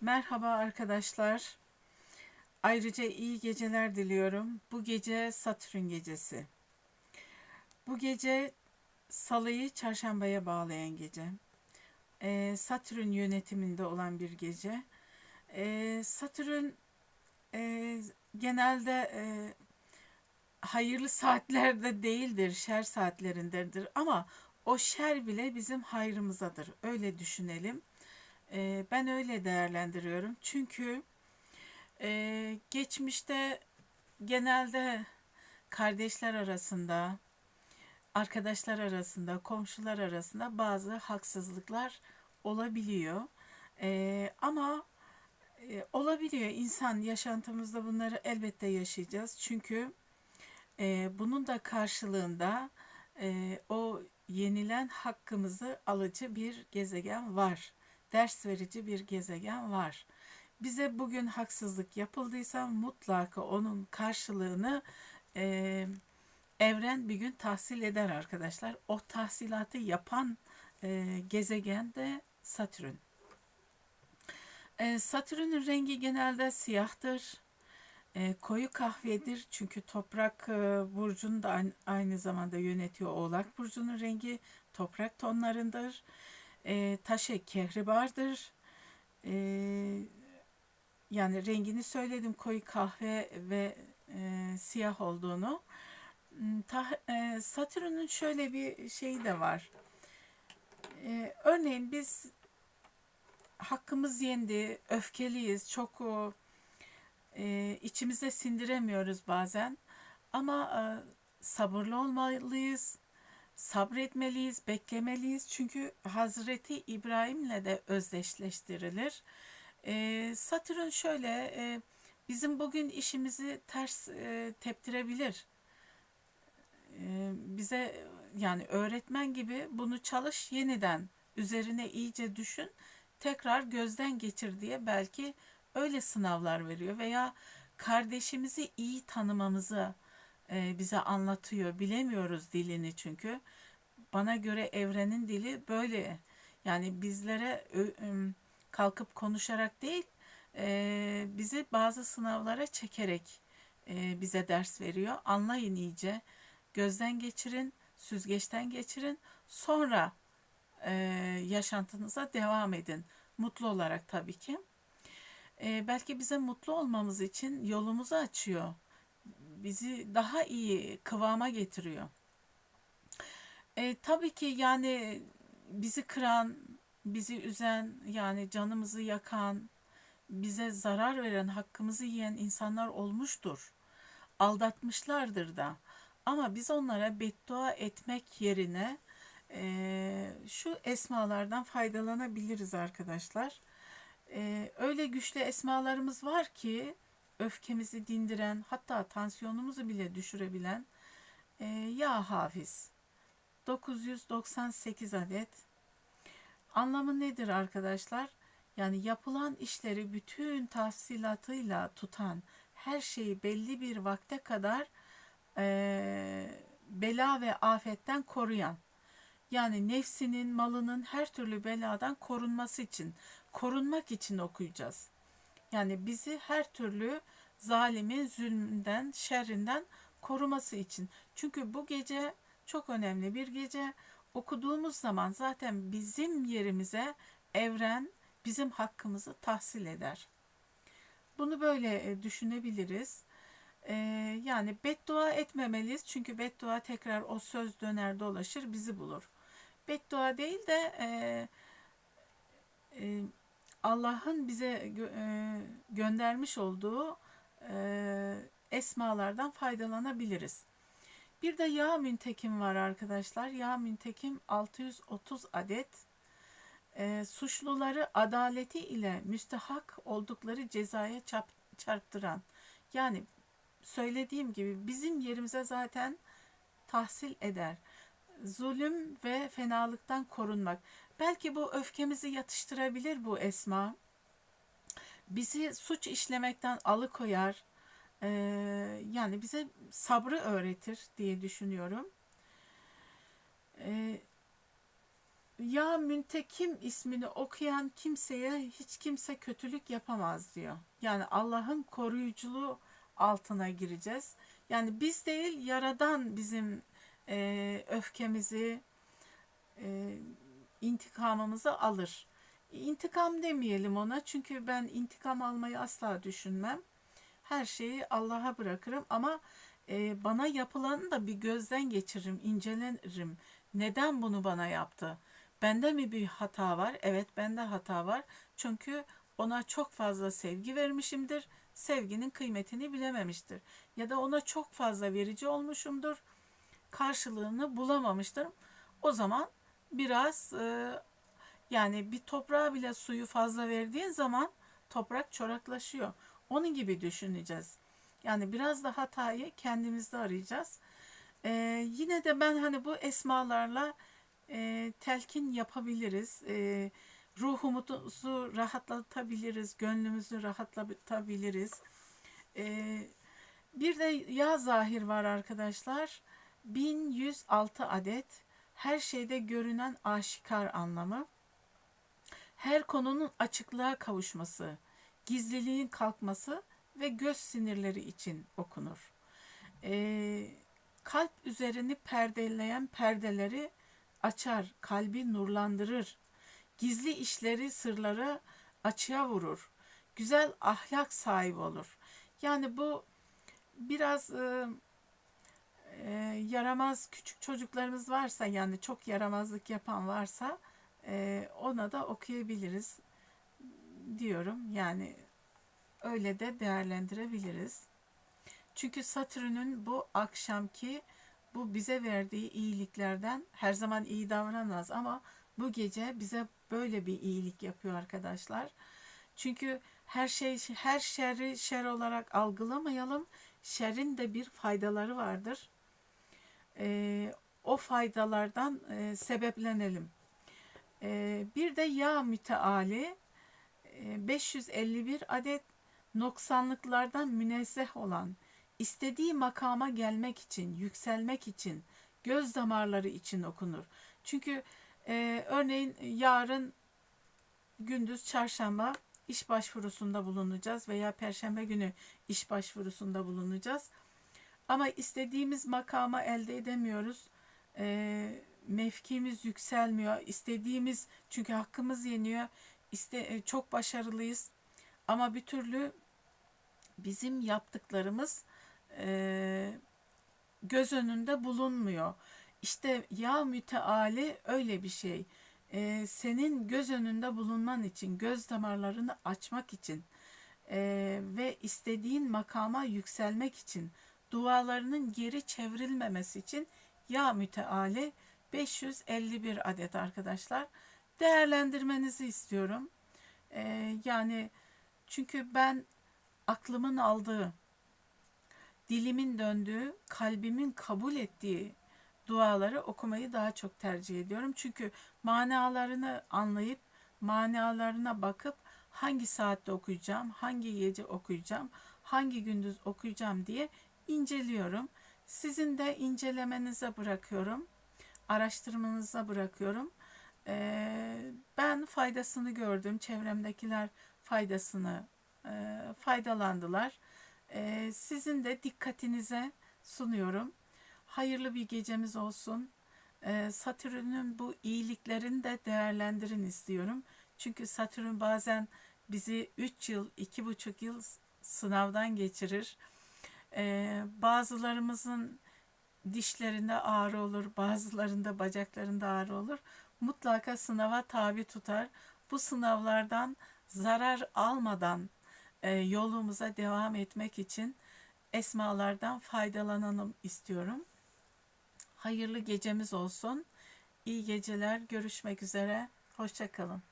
Merhaba arkadaşlar. Ayrıca iyi geceler diliyorum. Bu gece Satürn gecesi. Bu gece Salıyı çarşambaya bağlayan gece. Ee, Satürn yönetiminde olan bir gece. Ee, Satürn e, genelde e, hayırlı saatlerde değildir, şer saatlerindedir ama o şer bile bizim hayrımızadır. Öyle düşünelim. Ee, ben öyle değerlendiriyorum. Çünkü e, geçmişte genelde kardeşler arasında, arkadaşlar arasında, komşular arasında bazı haksızlıklar olabiliyor. Ee, ama e, olabiliyor. İnsan yaşantımızda bunları elbette yaşayacağız. Çünkü e, bunun da karşılığında e, o yenilen hakkımızı alıcı bir gezegen var ders verici bir gezegen var. Bize bugün haksızlık yapıldıysa mutlaka onun karşılığını e, evren bir gün tahsil eder arkadaşlar. O tahsilatı yapan e, gezegen de Satürn. E, Satürn'ün rengi genelde siyahtır. E, koyu kahvedir çünkü toprak e, burcunu da aynı, aynı zamanda yönetiyor. Oğlak burcunun rengi toprak tonlarındır taşı kehribardır. E, yani rengini söyledim koyu kahve ve e, siyah olduğunu. Hmm, ta, e, Satürn'ün şöyle bir şeyi de var. E, örneğin biz hakkımız yendi, öfkeliyiz, çok o, e, içimize sindiremiyoruz bazen. Ama e, sabırlı olmalıyız sabretmeliyiz, beklemeliyiz. Çünkü Hazreti İbrahim'le de özdeşleştirilir. E, Satürn şöyle e, bizim bugün işimizi ters e, teptirebilir. E, bize yani öğretmen gibi bunu çalış yeniden üzerine iyice düşün tekrar gözden geçir diye belki öyle sınavlar veriyor veya kardeşimizi iyi tanımamızı e, bize anlatıyor. Bilemiyoruz dilini çünkü. Bana göre evrenin dili böyle. Yani bizlere kalkıp konuşarak değil, e, bizi bazı sınavlara çekerek e, bize ders veriyor. Anlayın iyice, gözden geçirin, süzgeçten geçirin. Sonra yaşantınıza devam edin. Mutlu olarak tabii ki. belki bize mutlu olmamız için yolumuzu açıyor bizi daha iyi kıvama getiriyor. E, tabii ki yani bizi kıran, bizi üzen, yani canımızı yakan, bize zarar veren, hakkımızı yiyen insanlar olmuştur. Aldatmışlardır da. Ama biz onlara beddua etmek yerine e, şu esmalardan faydalanabiliriz arkadaşlar. E, öyle güçlü esmalarımız var ki öfkemizi dindiren hatta tansiyonumuzu bile düşürebilen e, yağ hafiz 998 adet anlamı nedir arkadaşlar? Yani yapılan işleri bütün tafsilatıyla tutan her şeyi belli bir vakte kadar e, bela ve afetten koruyan yani nefsinin, malının her türlü beladan korunması için, korunmak için okuyacağız. Yani bizi her türlü zalimin zulmünden, şerrinden koruması için. Çünkü bu gece çok önemli bir gece. Okuduğumuz zaman zaten bizim yerimize evren bizim hakkımızı tahsil eder. Bunu böyle e, düşünebiliriz. Ee, yani beddua etmemeliyiz. Çünkü beddua tekrar o söz döner dolaşır bizi bulur. Beddua değil de e, e, Allah'ın bize gö e, göndermiş olduğu e, esmalardan faydalanabiliriz. Bir de yağ müntekim var arkadaşlar. Yağ müntekim 630 adet. E, suçluları adaleti ile müstehak oldukları cezaya çarp, çarptıran. Yani söylediğim gibi bizim yerimize zaten tahsil eder. Zulüm ve fenalıktan korunmak. Belki bu öfkemizi yatıştırabilir bu esma. Bizi suç işlemekten alıkoyar. Ee, yani bize sabrı öğretir diye düşünüyorum. Ee, ya müntekim ismini okuyan kimseye hiç kimse kötülük yapamaz diyor. Yani Allah'ın koruyuculuğu altına gireceğiz. Yani biz değil yaradan bizim e, öfkemizi, e, intikamımızı alır. İntikam demeyelim ona çünkü ben intikam almayı asla düşünmem. Her şeyi Allah'a bırakırım ama e, bana yapılanı da bir gözden geçiririm, incelerim. Neden bunu bana yaptı? Bende mi bir hata var? Evet bende hata var. Çünkü ona çok fazla sevgi vermişimdir. Sevginin kıymetini bilememiştir. Ya da ona çok fazla verici olmuşumdur. Karşılığını bulamamıştır. O zaman biraz e, yani bir toprağa bile suyu fazla verdiğin zaman toprak çoraklaşıyor. Onun gibi düşüneceğiz. Yani biraz da hatayı kendimizde arayacağız. Ee, yine de ben hani bu esmalarla e, telkin yapabiliriz. E, ruhumuzu rahatlatabiliriz, gönlümüzü rahatlatabiliriz. E, bir de ya zahir var arkadaşlar. 1106 adet her şeyde görünen aşikar anlamı. Her konunun açıklığa kavuşması, gizliliğin kalkması ve göz sinirleri için okunur. Ee, kalp üzerini perdeleyen perdeleri açar, kalbi nurlandırır. Gizli işleri, sırları açığa vurur. Güzel ahlak sahibi olur. Yani bu biraz e, e, yaramaz küçük çocuklarımız varsa yani çok yaramazlık yapan varsa e, ona da okuyabiliriz diyorum. Yani öyle de değerlendirebiliriz. Çünkü Satürn'ün bu akşamki bu bize verdiği iyiliklerden her zaman iyi davranmaz ama bu gece bize böyle bir iyilik yapıyor arkadaşlar. Çünkü her şey her şerri şer olarak algılamayalım. Şerrin de bir faydaları vardır. Ee, o faydalardan e, sebeplenelim. Ee, bir de ya müteali e, 551 adet noksanlıklardan münezzeh olan istediği makama gelmek için, yükselmek için, göz damarları için okunur. Çünkü e, örneğin yarın gündüz çarşamba iş başvurusunda bulunacağız veya perşembe günü iş başvurusunda bulunacağız. Ama istediğimiz makama elde edemiyoruz. E, mevkimiz yükselmiyor. İstediğimiz çünkü hakkımız yeniyor. İste, e, çok başarılıyız. Ama bir türlü bizim yaptıklarımız e, göz önünde bulunmuyor. İşte ya müteali öyle bir şey. E, senin göz önünde bulunman için, göz damarlarını açmak için e, ve istediğin makama yükselmek için, dualarının geri çevrilmemesi için ya müteali 551 adet arkadaşlar değerlendirmenizi istiyorum. E, yani çünkü ben aklımın aldığı dilimin döndüğü, kalbimin kabul ettiği duaları okumayı daha çok tercih ediyorum. Çünkü manalarını anlayıp manalarına bakıp hangi saatte okuyacağım, hangi gece okuyacağım, hangi gündüz okuyacağım diye inceliyorum. Sizin de incelemenize bırakıyorum. Araştırmanıza bırakıyorum. Ben faydasını gördüm. Çevremdekiler faydasını faydalandılar. Sizin de dikkatinize sunuyorum. Hayırlı bir gecemiz olsun. Satürn'ün bu iyiliklerini de değerlendirin istiyorum. Çünkü Satürn bazen bizi 3 yıl, 2,5 yıl sınavdan geçirir. Bazılarımızın dişlerinde ağrı olur, bazılarında bacaklarında ağrı olur. Mutlaka sınava tabi tutar. Bu sınavlardan zarar almadan yolumuza devam etmek için esmalardan faydalanalım istiyorum. Hayırlı gecemiz olsun. İyi geceler. Görüşmek üzere. Hoşçakalın.